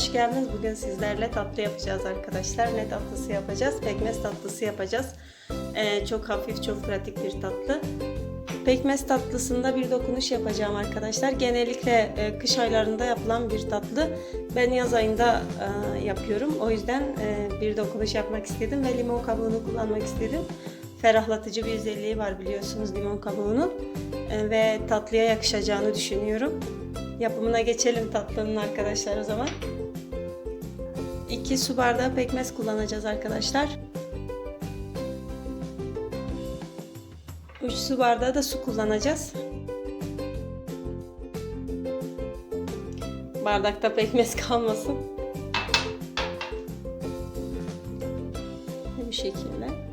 hoş geldiniz. Bugün sizlerle tatlı yapacağız arkadaşlar. Ne tatlısı yapacağız? Pekmez tatlısı yapacağız. Ee, çok hafif, çok pratik bir tatlı. Pekmez tatlısında bir dokunuş yapacağım arkadaşlar. Genellikle e, kış aylarında yapılan bir tatlı. Ben yaz ayında e, yapıyorum. O yüzden e, bir dokunuş yapmak istedim ve limon kabuğunu kullanmak istedim. Ferahlatıcı bir özelliği var biliyorsunuz limon kabuğunun. E, ve tatlıya yakışacağını düşünüyorum. Yapımına geçelim tatlının arkadaşlar o zaman. 2 su bardağı pekmez kullanacağız arkadaşlar. 3 su bardağı da su kullanacağız. Bardakta pekmez kalmasın. Bu şekilde.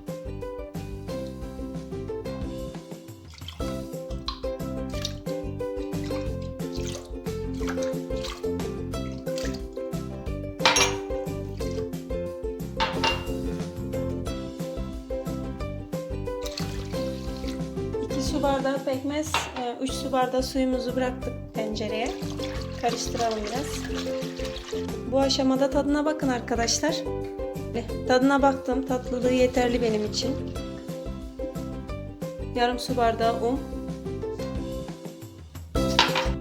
İki su bardağı pekmez, 3 su bardağı suyumuzu bıraktık tencereye. Karıştıralım biraz. Bu aşamada tadına bakın arkadaşlar. Tadına baktım. Tatlılığı yeterli benim için. Yarım su bardağı un.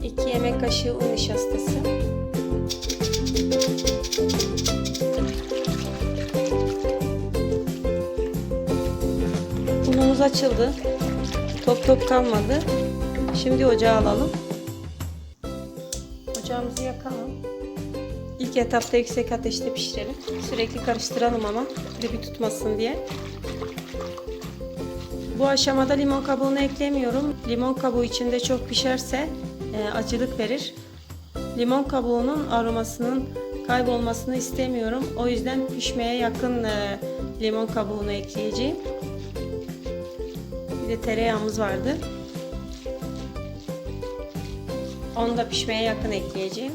2 yemek kaşığı un nişastası. Unumuz açıldı. Top top kalmadı. Şimdi ocağa alalım. Ocağımızı yakalım. İlk etapta yüksek ateşte pişirelim. Sürekli karıştıralım ama dibi tutmasın diye. Bu aşamada limon kabuğunu eklemiyorum. Limon kabuğu içinde çok pişerse e, acılık verir. Limon kabuğunun aromasının kaybolmasını istemiyorum. O yüzden pişmeye yakın e, limon kabuğunu ekleyeceğim. Bir de tereyağımız vardı. Onu da pişmeye yakın ekleyeceğim.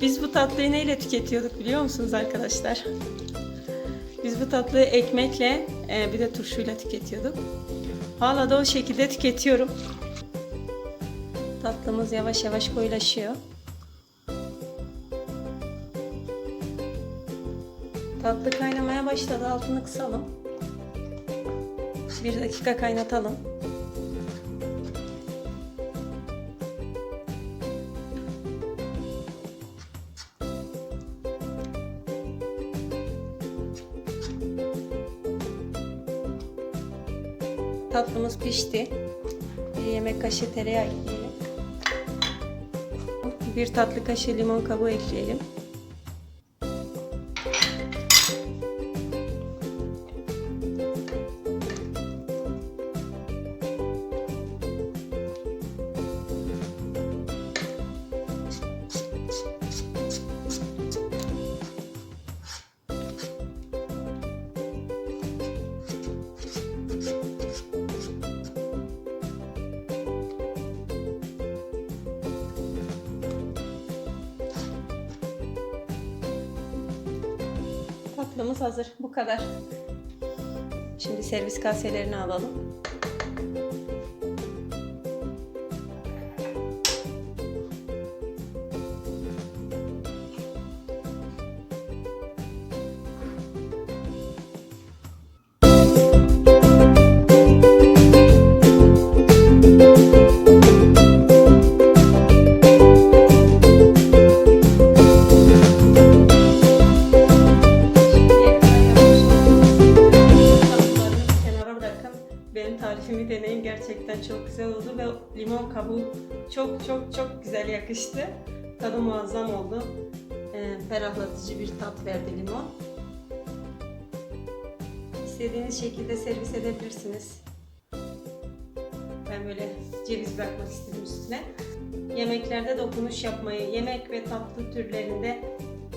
Biz bu tatlıyı neyle tüketiyorduk biliyor musunuz arkadaşlar? Biz bu tatlıyı ekmekle e, bir de turşuyla tüketiyorduk. Hala da o şekilde tüketiyorum. Tatlımız yavaş yavaş koyulaşıyor. Tatlı kaynamaya başladı. Altını kısalım. Bir dakika kaynatalım. Tatlımız pişti. Bir yemek kaşığı tereyağı ekleyelim. Bir tatlı kaşığı limon kabuğu ekleyelim. Tatlımız hazır. Bu kadar. Şimdi servis kaselerini alalım. Çok güzel oldu ve limon kabuğu çok çok çok güzel yakıştı. Tadı muazzam oldu. Ee, ferahlatıcı bir tat verdi limon. İstediğiniz şekilde servis edebilirsiniz. Ben böyle ceviz bırakmak istedim üstüne. Yemeklerde dokunuş yapmayı, yemek ve tatlı türlerinde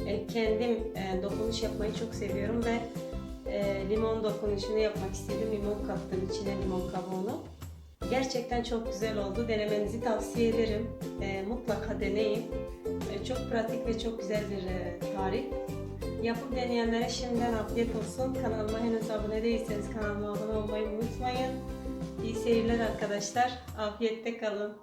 e, kendim e, dokunuş yapmayı çok seviyorum ve e, limon dokunuşunu yapmak istedim. Limon kattım içine limon kabuğunu. Gerçekten çok güzel oldu. Denemenizi tavsiye ederim. E, mutlaka deneyin. E, çok pratik ve çok güzel bir e, tarif. Yapıp deneyenlere şimdiden afiyet olsun. Kanalıma henüz abone değilseniz kanalıma abone olmayı unutmayın. İyi seyirler arkadaşlar. Afiyette kalın.